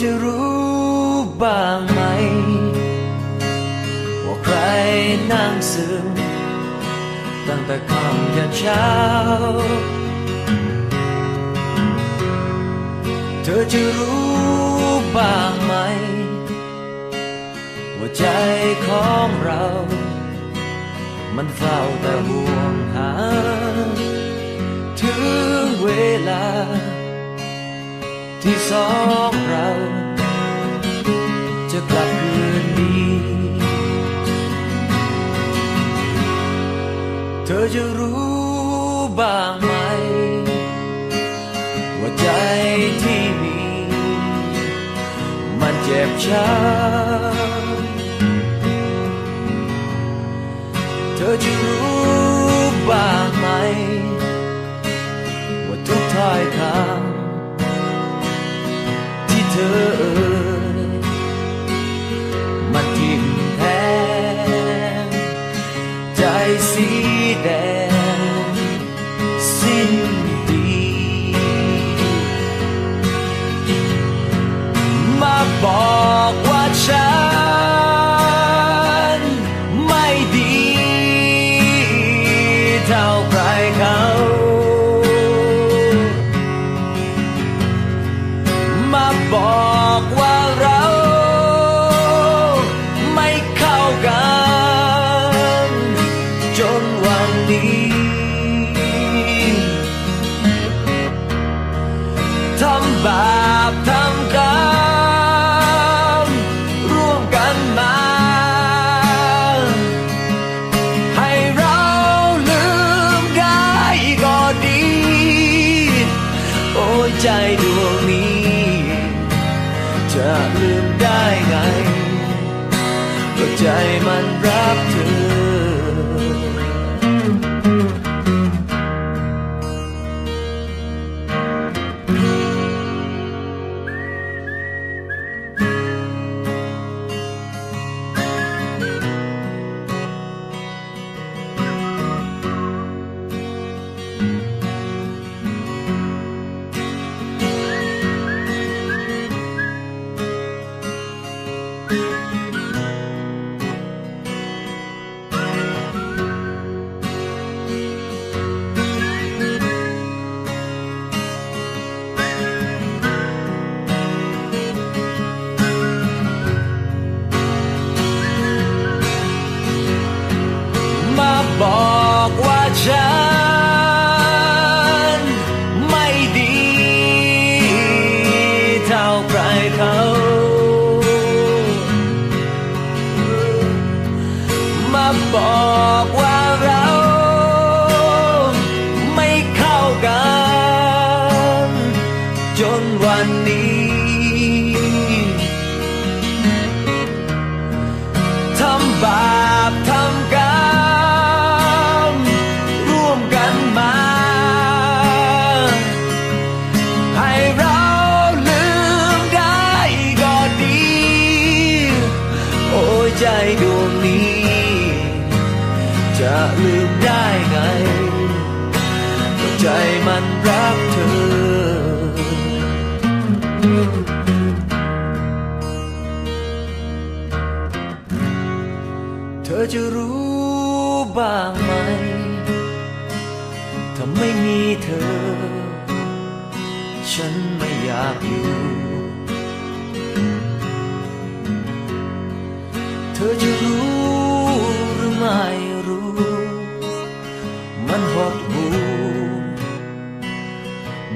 จะรู้บ้างไหม ว่าใครนั่งซึมตั้งแต่คำยันเช้า เธอจะรู้บ้างไหม ว่าใจของเรา มันเฝ้าแต่ห่วงหา ถึงเวลา ที่สองเรา จะกลับคืนดีเธอจะรู้บ้างไหม ว่าใจที่มี มันเจ็บช้ำเธอจะรู้บ้างไหม ว่าทุกถ้อยคำ บอกว่าเราไม่เข้ากัน จนวันนี้ ทำบาปทำกรรมร่วมกันมา ให้เราลืมได้ก็ดี โอ้ใจดวงนี้ ลืมได้ไงก็ใจมันรัก บอกว่าฉัน ใจดวงนี้ จะลืมได้ไง ใจมันรักเธอเธอจะรู้บ้างไหม ถ้าไม่มีเธอ ฉันไม่อยากอยู่ ธอจะรู้หรือไม่รู้ มันหดหู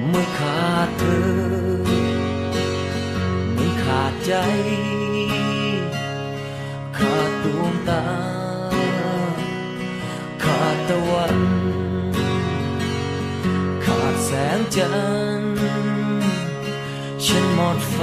เมื่อขาดเธอเมื่อขาดใจ ขาดดวงตา ขาดตะวัน ขาดแสงจันทร์ฉันหมดไฟ